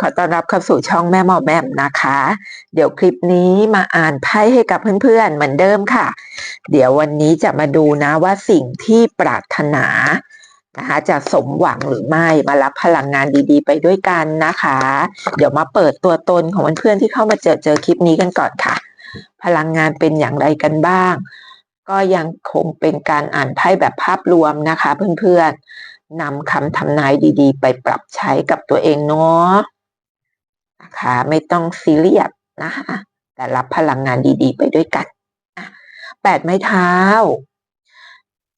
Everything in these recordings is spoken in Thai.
ขอต้อนรับเข้าสู่ช่องแม่หมอแม่มนะคะ เดี๋ยวคลิปนี้มาอ่านไพ่ให้กับเพื่อนๆเหมือนเดิมค่ะ เดี๋ยววันนี้จะมาดูนะว่าสิ่งที่ปรารถนานะคะจะสมหวังหรือไม่มารับพลังงานดีๆ ไปด้วยกันนะคะ เดี๋ยวมาเปิดตัวตนของเพื่อนๆที่เข้ามาเจอเจอคลิปนี้กันก่อนค่ะ พลังงานเป็นอย่างไรกันบ้าง ก็ยังคงเป็นการอ่านไพ่แบบภาพรวมนะคะเพื่อนๆนำคำทำนายดีๆ ไปปรับใช้กับตัวเองเนาะ นะคะไม่ต้องซีเรียสนะคะแต่รับพลังงานดีๆ ไปด้วยกันแปดไม้เท้า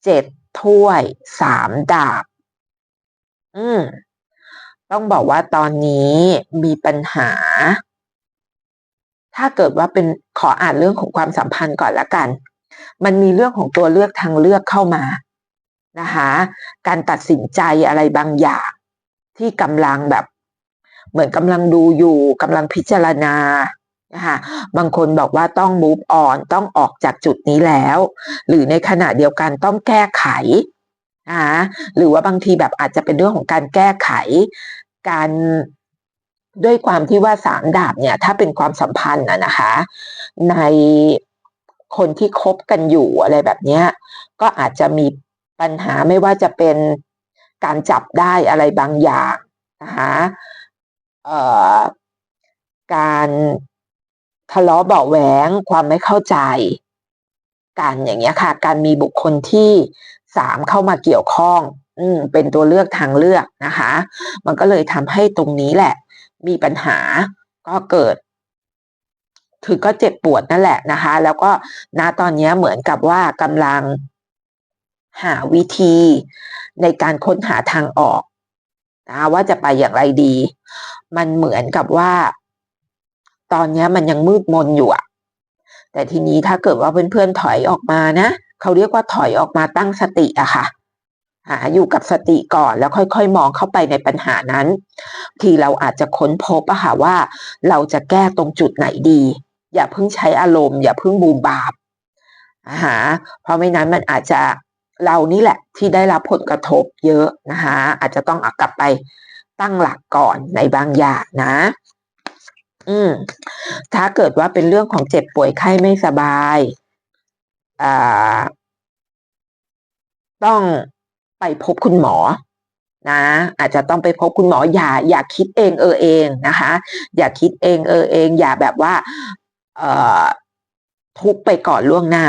เจ็ดถ้วยสามดาบ อืม ต้องบอกว่าตอนนี้มีปัญหา ถ้าเกิดว่าเป็นขออ่านเรื่องของความสัมพันธ์ก่อนละกัน มันมีเรื่องของตัวเลือกทางเลือกเข้ามานะคะ การตัดสินใจอะไรบางอย่าง ที่กำลังแบบ เหมือนกำลังดูอยู่กำลังพิจารณานะคะบางคนบอกว่าต้อง move on ต้องออกจากจุดนี้แล้ว หรือในขณะเดียวกันต้องแก้ไขนะะหรือว่าบางทีแบบอาจจะเป็นเรื่องของการแก้ไข การด้วยความที่ว่าสามดาบเนี่ย ถ้าเป็นความสัมพันธ์นะนะคะ ในคนที่คบกันอยู่อะไรแบบนี้ก็อาจจะมีปัญหาไม่ว่าจะเป็นการจับได้อะไรบางอย่างนะคะ การทะเลาะเบาแหวงความไม่เข้าใจกันอย่างเงี้ยค่ะ การมีบุคคลที่สามเข้ามาเกี่ยวข้อง อืม เป็นตัวเลือกทางเลือกนะคะ มันก็เลยทำให้ตรงนี้แหละ มีปัญหาก็เกิดคือก็เจ็บปวดนั่นแหละนะคะ แล้วก็ณตอนนี้เหมือนกับว่ากำลังหาวิธีในการค้นหาทางออกนะว่าจะไปอย่างไรดี มันเหมือนกับว่า ตอนนี้มันยังมืดมนอยู่อะแต่ทีนี้ถ้าเกิดว่าเพื่อนๆถอยออกมานะเขาเรียกว่าถอยออกมาตั้งสติอะค่ะหาอยู่กับสติก่อนแล้วค่อยๆ มองเข้าไปในปัญหานั้น ทีเราอาจจะค้นพบอะค่ะว่า เราจะแก้ตรงจุดไหนดี อย่าเพิ่งใช้อารมณ์ อย่าเพิ่งบูมบาบนะคะเพราะไม่นั้นมันอาจจะเรานี่แหละที่ได้รับผลกระทบเยอะนะคะอาจจะต้องอกลับไป ตั้งหลักก่อนในบางอย่างนะ อืม ถ้าเกิดว่าเป็นเรื่องของเจ็บป่วยไข้ไม่สบายอ่าต้องไปพบคุณหมอนะ อาจจะต้องไปพบคุณหมออย่าอย่าคิดเองเออเองนะคะ อย่าคิดเองเออเอง อย่าแบบว่า เอ่อทุกไปก่อนล่วงหน้า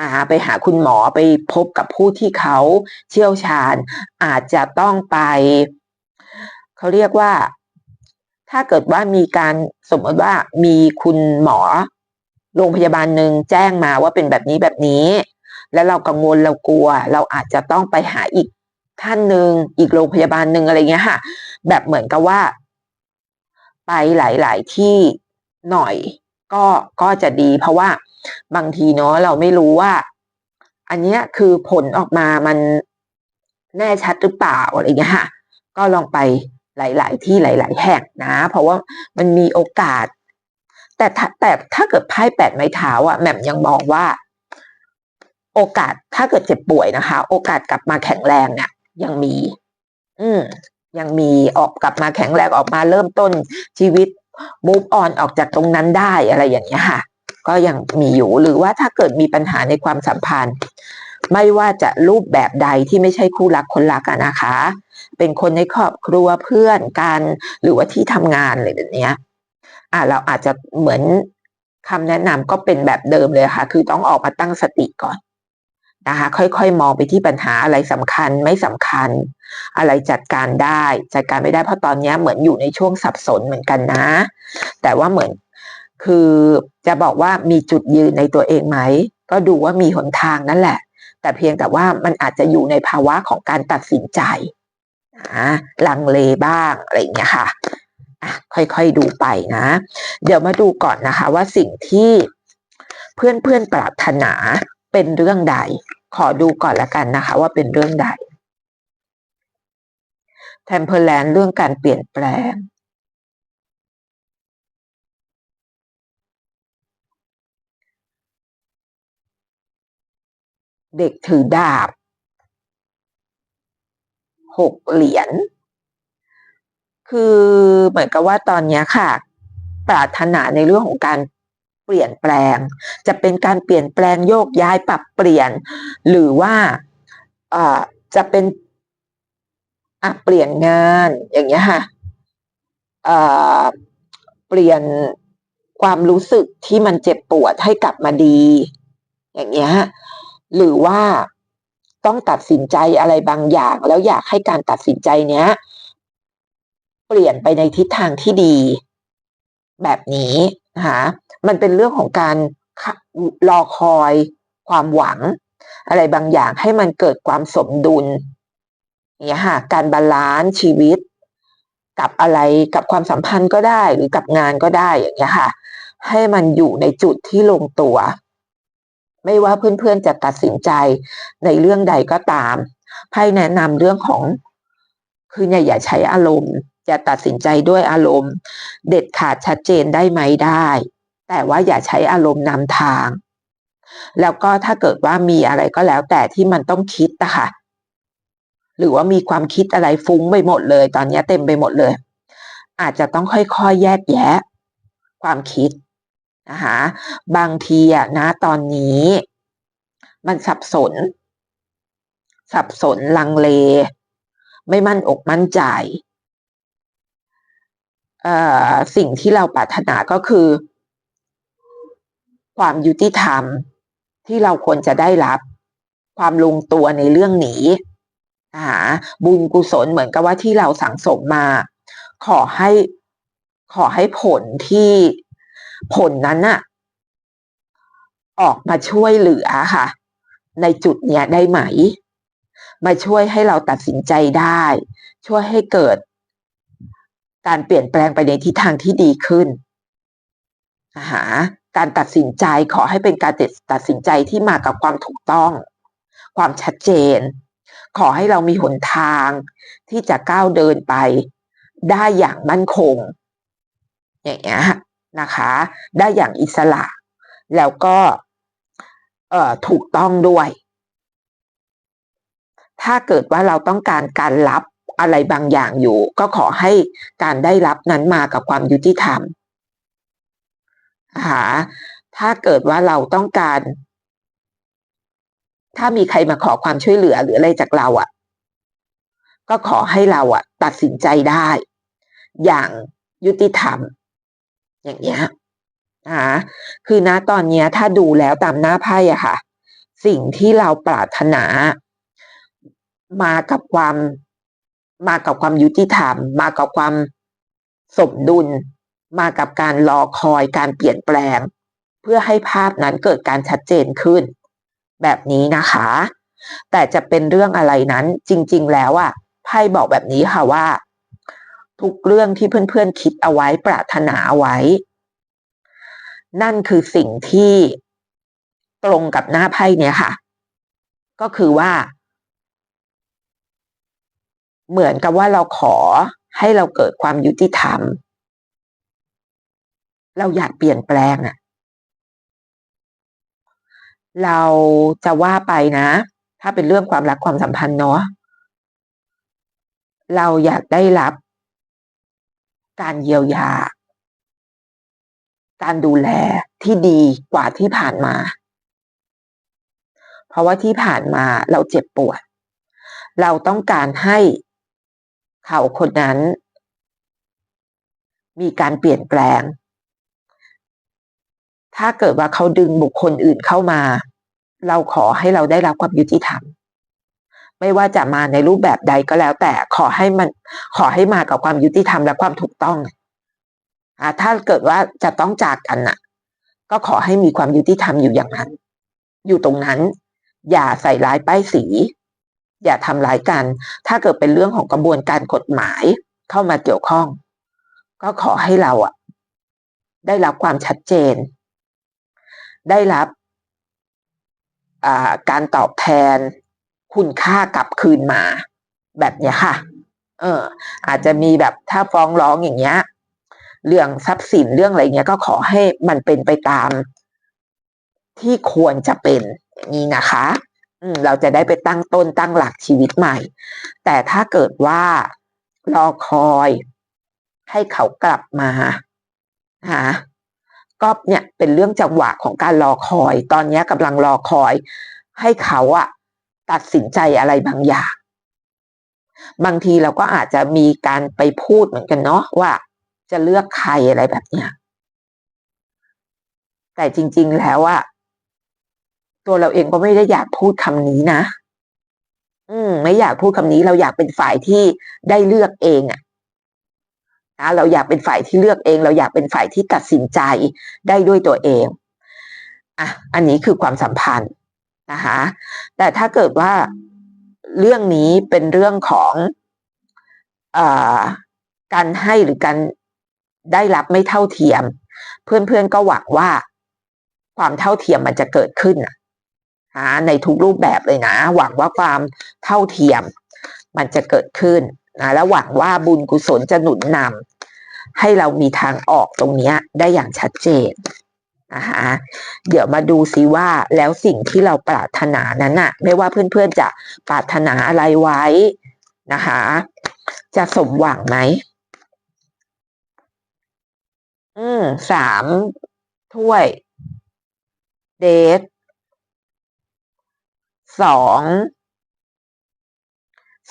นะคะไปหาคุณหมอไปพบกับผู้ที่เขาเชี่ยวชาญ อาจจะต้องไป เขาเรียกว่า ถ้าเกิดว่ามีการสมมติว่ามีคุณหมอโรงพยาบาลหนึ่งแจ้งมาว่าเป็นแบบนี้แบบนี้ แล้วเรากังวลเรากลัว เราอาจจะต้องไปหาอีกท่านหนึ่งอีกโรงพยาบาลหนึ่งอะไรเงี้ยค่ะ แบบเหมือนกับว่า ไปหลาย ๆ ที่หน่อย ก็ก็จะดี เพราะว่าบางทีเนาะเราไม่รู้ว่า อันเนี้ยคือผลออกมามันแน่ชัดหรือเปล่าอะไรเงี้ยค่ะ ก็ลองไป หลาย ๆ ที่หลาย ๆ แห่งนะ เพราะว่ามันมีโอกาส แต่ถ้าแต่ถ้าเกิดไพ่แปดไม้เท้าอะแหม่มยังบอกว่า โอกาสถ้าเกิดเจ็บป่วยนะคะ โอกาสกลับมาแข็งแรงเนี่ยยังมี อืมยังมีออกกลับมาแข็งแรงออกมาเริ่มต้นชีวิต move on ออกจากตรงนั้นได้อะไรอย่างเงี้ยค่ะ ก็ยังมีอยู่หรือว่าถ้าเกิดมีปัญหาในความสัมพันธ์ ไม่ว่าจะรูปแบบใดที่ไม่ใช่คู่รักคนรักอะนะคะ เป็นคนในครอบครัวเพื่อนกัน หรือว่าที่ทำงานอะไรแบบเนี้ยอ่าเราอาจจะเหมือนคำแนะนำก็เป็นแบบเดิมเลยค่ะ คือต้องออกมาตั้งสติก่อนนะคะค่อยๆ มองไปที่ปัญหาอะไรสำคัญไม่สำคัญ อะไรจัดการได้ จัดการไม่ได้เพราะตอนนี้เหมือนอยู่ในช่วงสับสนเหมือนกันนะ แต่ว่าเหมือนคือจะบอกว่ามีจุดยืนในตัวเองไหม ก็ดูว่ามีหนทางนั่นแหละ แต่เพียงแต่ว่ามันอาจจะอยู่ในภาวะของการตัดสินใจ ลังเลบ้างอะไรอย่างเงี้ยค่ะค่อยๆดูไปนะ เดี๋ยวมาดูก่อนนะคะ ว่าสิ่งที่เพื่อนๆปรารถนาเป็นเรื่องใด ขอดูก่อนละกันนะคะ ว่าเป็นเรื่องใดแทมเพลแลนเรื่องการเปลี่ยนแปลงเด็กถือดาบ หกเหรียญ คือเหมือนกับว่าตอนนี้ค่ะ ปรารถนาในเรื่องของการเปลี่ยนแปลง จะเป็นการเปลี่ยนแปลงโยกย้ายปรับเปลี่ยน หรือว่าจะเป็นอะเปลี่ยนงานอย่างเงี้ยค่ะเอ่อเปลี่ยนความรู้สึกที่มันเจ็บปวดให้กลับมาดี อย่างเงี้ยหรือว่า ต้องตัดสินใจอะไรบางอย่าง แล้วอยากให้การตัดสินใจเนี้ย เปลี่ยนไปในทิศทางที่ดี แบบนี้นะคะมันเป็นเรื่องของการรอคอยความหวัง อะไรบางอย่างให้มันเกิดความสมดุลเงี้ยค่ะการบาลานซ์ชีวิต กับอะไรกับความสัมพันธ์ก็ได้หรือกับงานก็ได้อย่างเงี้ยค่ะ ให้มันอยู่ในจุดที่ลงตัว ไม่ว่าเพื่อนๆจะตัดสินใจในเรื่องใดก็ตามไพ่แนะนำเรื่องของคืออย่าอย่าใช้อารมณ์จะตัดสินใจด้วยอารมณ์ เด็ดขาดชัดเจนได้ไหมได้ แต่ว่าอย่าใช้อารมณ์นำทาง แล้วก็ถ้าเกิดว่ามีอะไรก็แล้ว แต่ที่มันต้องคิดนะคะหรือว่ามีความคิดอะไรฟุ้งไปหมดเลย ตอนนี้เต็มไปหมดเลย อาจจะต้องค่อยๆแยกแยะ ความคิด นะคะบางทีอะนะตอนนี้ มันสับสน สับสนลังเล ไม่มั่นอกมั่นใจสิ่งที่เราปรารถนาก็คือ ความยุติธรรมที่เราควรจะได้รับ ความลงตัวในเรื่องนี้หาบุญกุศลเหมือนกับว่าที่เราสั่งสมมา ขอให้ขอให้ผลที่ ผลนั้นน่ะออกมาช่วยเหลือค่ะ ในจุดเนี้ยได้ไหม มาช่วยให้เราตัดสินใจได้ ช่วยให้เกิด การเปลี่ยนแปลงไปในทิศทางที่ดีขึ้นหาการตัดสินใจขอให้เป็นการตัดสินใจที่มากับความถูกต้อง ความชัดเจน ขอให้เรามีหนทางที่จะก้าวเดินไป ได้อย่างมั่นคง อย่างเงี้ย นะคะ ได้อย่างอิสระ แล้วก็เออถูกต้องด้วย ถ้าเกิดว่าเราต้องการการรับอะไรบางอย่างอยู่ ก็ขอให้การได้รับนั้นมากับความยุติธรรมหาถ้าเกิดว่าเราต้องการ ถ้ามีใครมาขอความช่วยเหลือหรืออะไรจากเราอะ่ะ ก็ขอให้เราอะ่ะ ตัดสินใจได้ อย่างยุติธรรม อย่างเงี้ยนะคือณตอนนี้ถ้าดูแล้วตามหน้าไพ่อะค่ะ สิ่งที่เราปรารถนา มากับความมากับความยุติธรรม มากับความสมดุล มากับการรอคอยการเปลี่ยนแปลง เพื่อให้ภาพนั้นเกิดการชัดเจนขึ้น แบบนี้นะคะ แต่จะเป็นเรื่องอะไรนั้นจริง ๆ แล้วอะไพ่บอกแบบนี้ค่ะว่า ทุกเรื่องที่เพื่อนๆ คิดเอาไว้ปรารถนาเอาไว้ นั่นคือสิ่งที่ตรงกับหน้าไพ่เนี่ยค่ะ ก็คือว่า เหมือนกับว่าเราขอให้เราเกิดความยุติธรรม เราอยากเปลี่ยนแปลงอะเราจะว่าไปนะ ถ้าเป็นเรื่องความรักความสัมพันธ์เนาะเราอยากได้รับ การเยียวยา การดูแลที่ดีกว่าที่ผ่านมา เพราะว่าที่ผ่านมาเราเจ็บปวด เราต้องการให้เขาคนนั้น มีการเปลี่ยนแปลง ถ้าเกิดว่าเขาดึงบุคคลอื่นเข้ามา เราขอให้เราได้รับความยุติธรรม ไม่ว่าจะมาในรูปแบบใดก็แล้ว แต่ขอให้มันขอให้มากับความยุติธรรมและความถูกต้องอ่าถ้าเกิดว่าจะต้องจากกันน่ะ ก็ขอให้มีความยุติธรรมอยู่อย่างนั้น อยู่ตรงนั้น อย่าใส่ร้ายป้ายสี อย่าทำร้ายกัน ถ้าเกิดเป็นเรื่องของกระบวนการกฎหมายเข้ามาเกี่ยวข้อง ก็ขอให้เราอะ ได้รับความชัดเจน ได้รับการตอบแทน คุณค่ากลับคืนมา แบบนี้ค่ะ เออ อาจจะมีแบบถ้าฟ้องร้องอย่างเงี้ย เรื่องทรัพย์สินเรื่องอะไรเงี้ยก็ขอให้มันเป็นไปตาม ที่ควรจะเป็นอย่างนี้นะคะอืมเราจะได้ไปตั้งต้นตั้งหลักชีวิตใหม่ แต่ถ้าเกิดว่ารอคอย ให้เขากลับมาหาก็เนี่ยเป็นเรื่องจังหวะของการรอคอย ตอนนี้กำลังรอคอย ให้เขาอะ ตัดสินใจอะไรบางอย่าง บางทีเราก็อาจจะมีการไปพูดเหมือนกันเนาะว่า จะเลือกใครอะไรแบบเนี้ยแต่จริง ๆแล้วอะตัวเราเองก็ไม่ได้อยากพูดคำนี้นะ อืม ไม่อยากพูดคำนี้เราอยากเป็นฝ่ายที่ได้เลือกเองอะนะเราอยากเป็นฝ่ายที่เลือกเอง เราอยากเป็นฝ่ายที่ตัดสินใจได้ด้วยตัวเองอะอันนี้คือความสัมพันธ์ นะคะแต่ถ้าเกิดว่าเรื่องนี้เป็นเรื่องของอการให้หรือการได้รับไม่เท่าเทียม เพื่อนๆก็หวังว่าความเท่าเทียมมันจะเกิดขึ้นนะในทุกรูปแบบเลยนะ หวังว่าความเท่าเทียมมันจะเกิดขึ้นนะและหวังว่าบุญกุศลจะหนุนนำให้เรามีทางออกตรงนี้ได้อย่างชัดเจน นะคะเดี๋ยวมาดูซิว่าแล้วสิ่งที่เราปรารถนานั้นน่ะ ไม่ว่าเพื่อนๆจะปรารถนาอะไรไว้นะคะ จะสมหวังไหมอืมสามถ้วย เดทสอง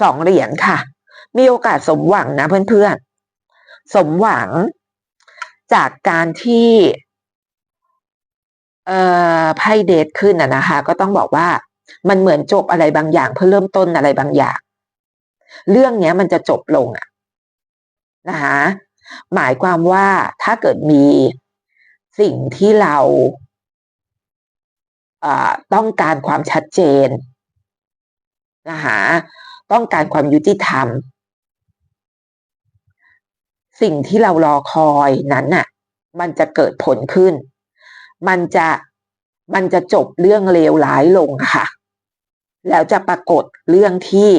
สองเหรียญค่ะ มีโอกาสสมหวังนะเพื่อนๆ สมหวังจากการที่ ไพ่เดทขึ้นอะนะคะ ก็ต้องบอกว่ามันเหมือนจบอะไรบางอย่าง เพื่อเริ่มต้นอะไรบางอย่าง เรื่องเนี้ยมันจะจบลงอะนะคะหมายความว่าถ้าเกิดมีสิ่งที่เราต้องการความชัดเจนนะคะต้องการความยุติธรรม สิ่งที่เรารอคอยนั้นน่ะ มันจะเกิดผลขึ้น มันจะมันจะจบเรื่องเลวร้ายลงค่ะ แล้วจะปรากฏเรื่องที่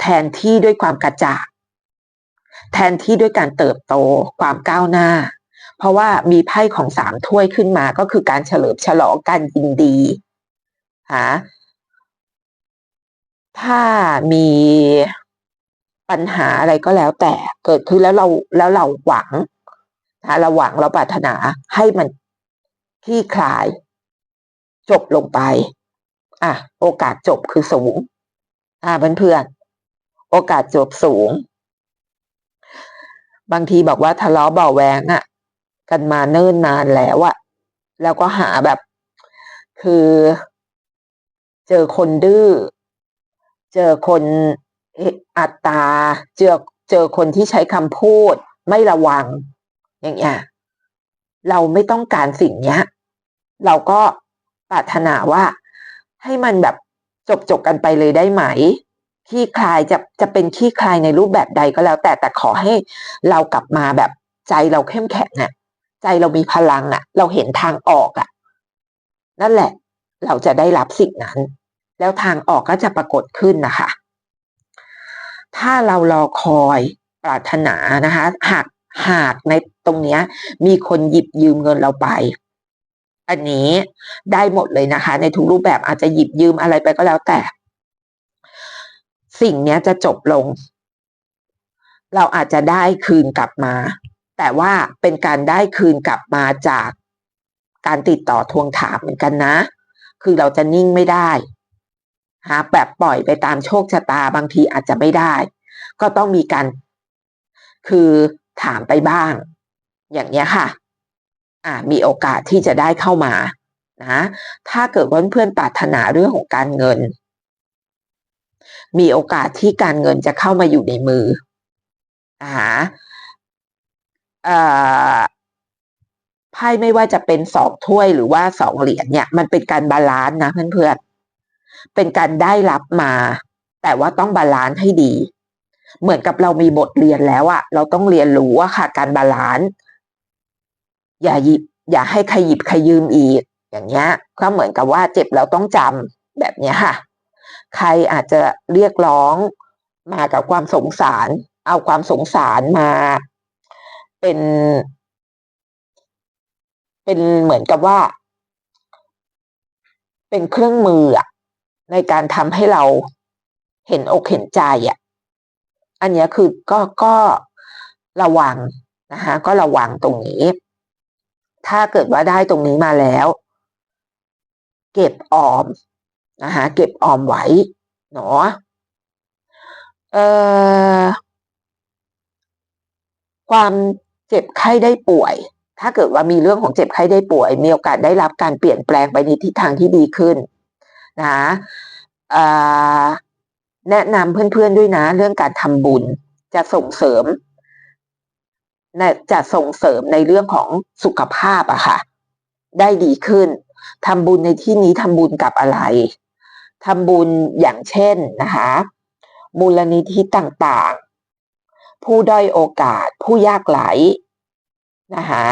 แทนที่ด้วยความกระจ่างแทนที่ด้วยการเติบโตความก้าวหน้า เพราะว่ามีไพ่ของสามถ้วยขึ้นมาก็คือการเฉลิมฉลองการยินดีฮะถ้ามีปัญหาอะไรก็แล้วแต่เกิดขึ้นแล้วเราแล้วเราหวัง นะราหวังเราปรารถนาให้มันคลี่คลาย จบลงไป อะ โอกาสจบคือสูง อ่าเพื่อนๆโอกาสจบสูง บางทีบอกว่าทะเลาะเบาแวงอะ่ะ กันมาเนิ่นนานแล้วอะแล้วก็หาแบบ คือ เจอคนดื้อเจอคนอัตตา เจอเจอคนที่ใช้คำพูด ไม่ระวัง อย่างเงี้ยเราไม่ต้องการสิ่งเนี้ย เราก็ปรารถนาว่าให้มันแบบจบจบกันไปเลยได้ไหมขี้คลายจะจะเป็นขี้คลายในรูปแบบใดก็แล้ว แต่แต่ขอให้เรากลับมาแบบใจเราเข้มแข็งอะใจเรามีพลังอะเราเห็นทางออกอะ นั่นแหละ เราจะได้รับสิ่งนั้น แล้วทางออกก็จะปรากฏขึ้นนะคะ ถ้าเรารอคอยปรารถนานะคะ หาก หากในตรงนี้มีคนหยิบยืมเงินเราไป อันนี้ได้หมดเลยนะคะ ในทุกรูปแบบอาจจะหยิบยืมอะไรไปก็แล้วแต่ สิ่งนี้จะจบลง เราอาจจะได้คืนกลับมา แต่ว่าเป็นการได้คืนกลับมาจากการติดต่อทวงถามเหมือนกันนะ คือเราจะนิ่งไม่ได้หาแบบปล่อยไปตามโชคชะตาบางทีอาจจะไม่ได้ ก็ต้องมีการ คือ ถามไปบ้าง อย่างเนี้ยค่ะ อ่ามีโอกาสที่จะได้เข้ามานะถ้าเกิดว่าเพื่อนปรารถนาเรื่องของการเงิน มีโอกาสที่การเงินจะเข้ามาอยู่ในมืออ่าอ่าไพ่ไม่ว่าจะเป็นสองถ้วยหรือว่าสองเหรียญเนี่ย มันเป็นการบาลานซ์นะเพื่อนๆเป็นการได้รับมา แต่ว่าต้องบาลานซ์ให้ดี เหมือนกับเรามีบทเรียนแล้วอะเราต้องเรียนรู้ว่าค่ะ การบาลานซ์อย่าหยิบ อย่าให้ใครหยิบใครยืมอีก อย่างเงี้ย ก็เหมือนกับว่าเจ็บแล้วต้องจำแบบเนี้ยค่ะ ใครอาจจะเรียกร้องมากับความสงสาร เอาความสงสารมาเป็น เป็นเหมือนกับว่า เป็นเครื่องมือในการทำให้เราเห็นอกเห็นใจอะ อันนี้คือก็ก็ระวังนะคะก็ระวังตรงนี้ ถ้าเกิดว่าได้ตรงนี้มาแล้ว เก็บออมนะคะเก็บออมไว้เนาะเอ่อความเจ็บไข้ได้ป่วย ถ้าเกิดว่ามีเรื่องของเจ็บไข้ได้ป่วย มีโอกาสได้รับการเปลี่ยนแปลงไปในทิศทางที่ดีขึ้นนะเอ่อ แนะนำเพื่อนๆด้วยนะ เรื่องการทำบุญจะส่งเสริมจะส่งเสริมในเรื่องของสุขภาพอะค่ะ ได้ดีขึ้นทำบุญในที่นี้ทำบุญกับอะไรทำบุญอย่างเช่นนะคะ มูลนิธิต่างๆ ผู้ด้อยโอกาส ผู้ยากไร้นะคะ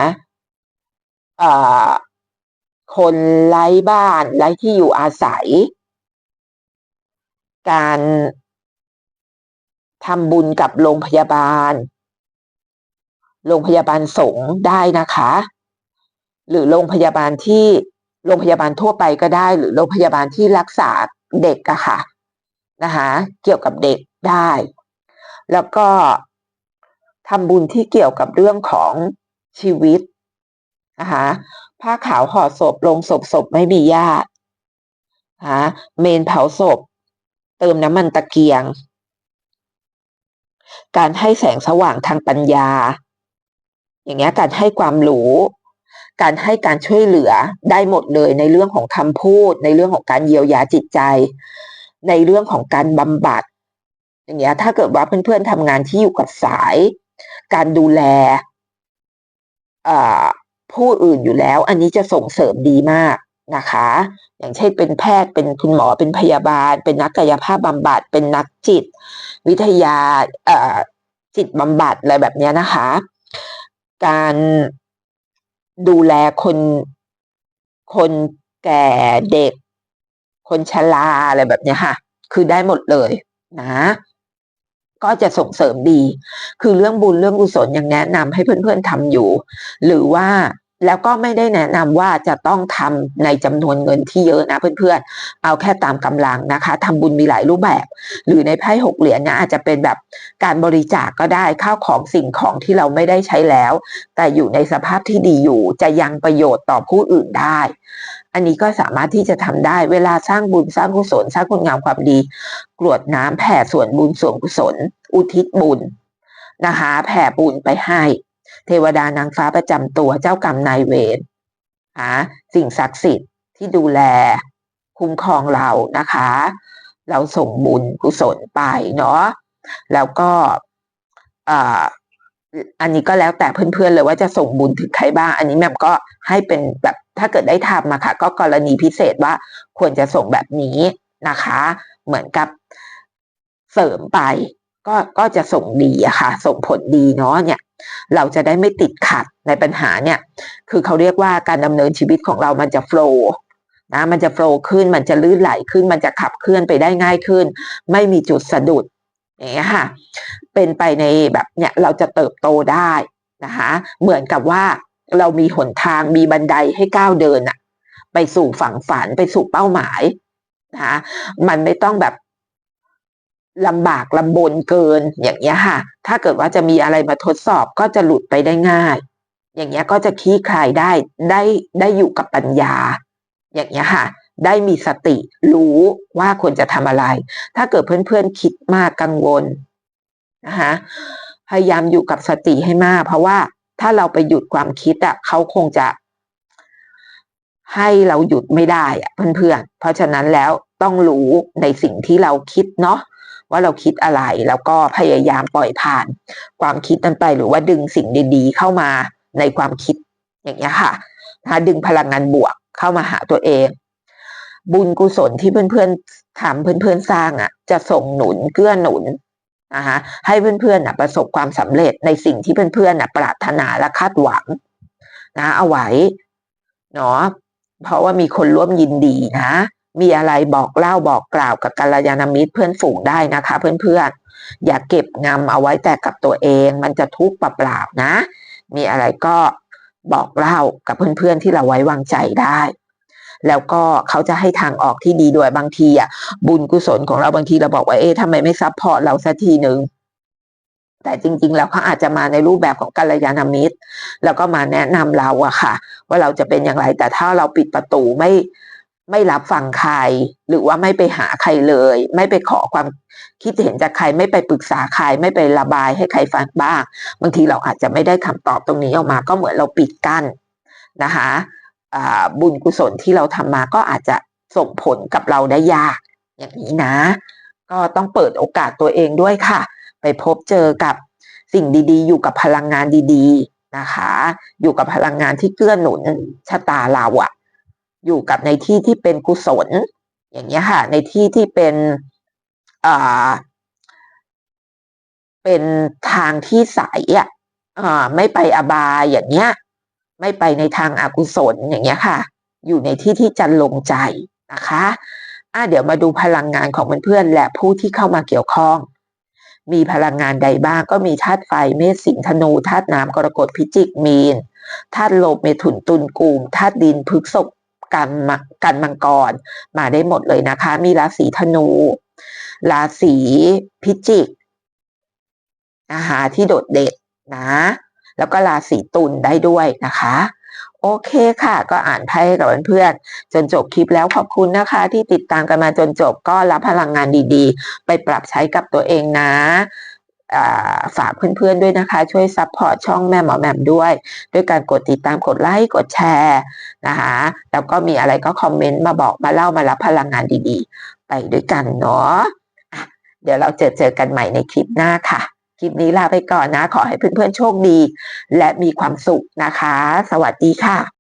คนไร้บ้านไร้ที่อยู่อาศัย การทำบุญกับโรงพยาบาล โรงพยาบาลสงฆ์ได้นะคะ หรือโรงพยาบาลที่โรงพยาบาลทั่วไปก็ได้ หรือโรงพยาบาลที่รักษาเด็กอะค่ะนะคะเกี่ยวกับเด็กได้ แล้วก็ทำบุญที่เกี่ยวกับเรื่องของชีวิตนะคะผ้าขาวห่อศพลงศพศพไม่มีญาตินะเมนเผาศพ เติมน้ำมันตะเกียง การให้แสงสว่างทางปัญญา อย่างเงี้ยการให้ความรู้ การให้การช่วยเหลือได้หมดเลยในเรื่องของคำพูด ในเรื่องของการเยียวยาจิตใจ ในเรื่องของการบำบัด อย่างเงี้ยถ้าเกิดว่าเพื่อนๆทำงานที่อยู่กับสาย การดูแลผู้อื่นอยู่แล้ว อันนี้จะส่งเสริมดีมาก นะคะ อย่างเช่นเป็นแพทย์เป็นคุณหมอเป็นพยาบาล เป็นนักกายภาพบำบัด เป็นนักจิต วิทยาจิตบำบัดอะไรแบบนี้นะคะ การดูแลคนคนแก่เด็ก คนชราอะไรแบบนี้ค่ะ คือได้หมดเลยนะ ก็จะส่งเสริมดี คือเรื่องบุญเรื่องกุศลยังแนะนำให้เพื่อนๆทำอยู่ หรือว่า แล้วก็ไม่ได้แนะนำว่าจะต้องทำในจำนวนเงินที่เยอะนะเพื่อนๆ เอาแค่ตามกำลังนะคะทำบุญมีหลายรูปแบบ หรือในไพ่หกเหรียญเนี่ยอาจจะเป็นแบบการบริจาคกก็ได้ข้าวของสิ่งของที่เราไม่ได้ใช้แล้ว แต่อยู่ในสภาพที่ดีอยู่จะยังประโยชน์ต่อผู้อื่นได้ อันนี้ก็สามารถที่จะทำได้เวลาสร้างบุญสร้างกุศลสร้างคุณงามความดี กรวดน้ำแผ่ส่วนบุญส่วนกุศล อุทิศบุญนะคะแผ่บุญไปให้ เทวดานางฟ้าประจำตัวเจ้ากรรมนายเวรหาสิ่งศักดิ์สิทธิ์ที่ดูแลคุ้มครองเรานะคะ เราส่งบุญกุศลไปเนาะแล้วก็อันนี้ก็แล้วแต่เพื่อนๆเลยว่าจะส่งบุญถึงใครบ้าง อันนี้แม่ก็ให้เป็นแบบถ้าเกิดได้ทำมาค่ะ ก็กรณีพิเศษว่าควรจะส่งแบบนี้นะคะ เหมือนกับเสริมไป ก็ก็จะส่งดีอะค่ะ ส่งผลดีเนาะเนี่ย เราจะได้ไม่ติดขัดในปัญหาเนี่ย คือเขาเรียกว่าการดำเนินชีวิตของเรามันจะโฟล์นะมันจะโฟล์ขึ้นมันจะลื่นไหลขึ้น มันจะขับเคลื่อนไปได้ง่ายขึ้น ไม่มีจุดสะดุดอย่างเงี้ยค่ะ เป็นไปในแบบเนี่ยเราจะเติบโตได้นะคะเหมือนกับว่าเรามีหนทางมีบันไดให้ก้าวเดินอะไปสู่ฝั่งฝันไปสู่เป้าหมายนะมันไม่ต้องแบบ ลำบากลำบนเกินอย่างเงี้ยค่ะ ถ้าเกิดว่าจะมีอะไรมาทดสอบก็จะหลุดไปได้ง่าย อย่างเงี้ยก็จะคลี่คลายได้ได้ได้อยู่กับปัญญา อย่างเงี้ยค่ะ ได้มีสติรู้ว่าควรจะทำอะไร ถ้าเกิดเพื่อนๆคิดมากกังวลนะคะพยายามอยู่กับสติให้มาก เพราะว่าถ้าเราไปหยุดความคิดอะเขาคงจะ ให้เราหยุดไม่ได้อะ่ะเพื่อนๆเพราะฉะนั้นแล้วต้องรู้ในสิ่งที่เราคิดเนาะ ว่าเราคิดอะไรแล้วก็พยายามปล่อยผ่าน ความคิดนั้นไปหรือว่าดึงสิ่งดีๆ เข้ามาในความคิดอย่างเงี้ยค่ะนะดึงพลังงานบวกเข้ามาหาตัวเอง บุญกุศลที่เพื่อนๆทำเพื่อนๆสร้างอะ จะส่งหนุนเกื้อหนุนนะคะให้เพื่อนๆนะประสบความสำเร็จในสิ่งที่เพื่อนๆนะปรารถนาและคาดหวัง นะ เอาไว้เนาะเพราะว่ามีคนร่วมยินดีนะ มีอะไรบอกเล่าบอกกล่าวกับกัลยาณมิตรเพื่อนฝูงได้นะคะ เพื่อนๆ อย่าเก็บงำเอาไว้แต่กับตัวเอง มันจะทุกข์เปล่าๆนะ มีอะไรก็บอกเล่ากับเพื่อนๆที่เราไว้วางใจได้ แล้วก็เขาจะให้ทางออกที่ดีด้วยบางทีอะบุญกุศลของเราบางทีเราบอกว่าเอ๊ะทำไมไม่ซับพอร์ตเราสักทีหนึ่งแต่จริง ๆ แล้วเขาอาจจะมาในรูปแบบของกัลยาณมิตร แล้วก็มาแนะนำเราอะค่ะ ว่าเราจะเป็นอย่างไรแต่ถ้าเราปิดประตูไม่ ไม่รับฟังใคร หรือว่าไม่ไปหาใครเลย ไม่ไปขอความคิดเห็นจากใครไม่ไปปรึกษาใครไม่ไประบายให้ใครฟังบ้าง บางทีเราอาจจะไม่ได้คำตอบตรงนี้ออกมาก็เหมือนเราปิดกั้นนะคะบุญกุศลที่เราทำมาก็อาจจะส่งผลกับเราได้ยาก อย่างนี้นะ ก็ต้องเปิดโอกาสตัวเองด้วยค่ะ ไปพบเจอกับสิ่งดีๆ อยู่กับพลังงานดีๆนะคะ อยู่กับพลังงานที่เกื้อหนุนชะตาเราอะ อยู่กับในที่ที่เป็นกุศล อย่างเงี้ยค่ะ ในที่ที่เป็นอ่าเป็นทางที่ใสอะไม่ไปอบายอย่างเงี้ย ไม่ไปในทางอากุศลอย่างเงี้ยค่ะ อยู่ในที่ที่จันลงใจนะคะอะเดี๋ยวมาดูพลังงานของเพื่อนๆและผู้ที่เข้ามาเกี่ยวข้อง มีพลังงานใดบ้างก็มีธาตุไฟเมษสิงธนูธาตุน้ำกรกฎพิจิกมีนธาตุลมเมถุนตุลกูมธาตุดินพฤกษภ กันมะกันมังกรมาได้หมดเลยนะคะ มีราศีธนู ราศีพิจิกนะคะที่โดดเด่นนะ แล้วก็ราศีตุลได้ด้วยนะคะ โอเคค่ะ ก็อ่านไพ่กับเพื่อนๆจนจบคลิปแล้วขอบคุณนะคะ ที่ติดตามกันมาจนจบก็รับพลังงานดีๆ ไปปรับใช้กับตัวเองนะ ฝากเพื่อนๆด้วยนะคะ ช่วยซัพพอร์ตช่องแม่หมอแหม่มด้วย ด้วยการกดติดตามกดไลค์กดแชร์นะคะแล้วก็มีอะไรก็คอมเมนต์มาบอกมาเล่ามารับพลังงานดีๆ ไปด้วยกันเนาะเดี๋ยวเราเจอเจอกันใหม่ในคลิปหน้าค่ะ คลิปนี้ลาไปก่อนนะ ขอให้เพื่อนๆโชคดี และมีความสุขนะคะ สวัสดีค่ะ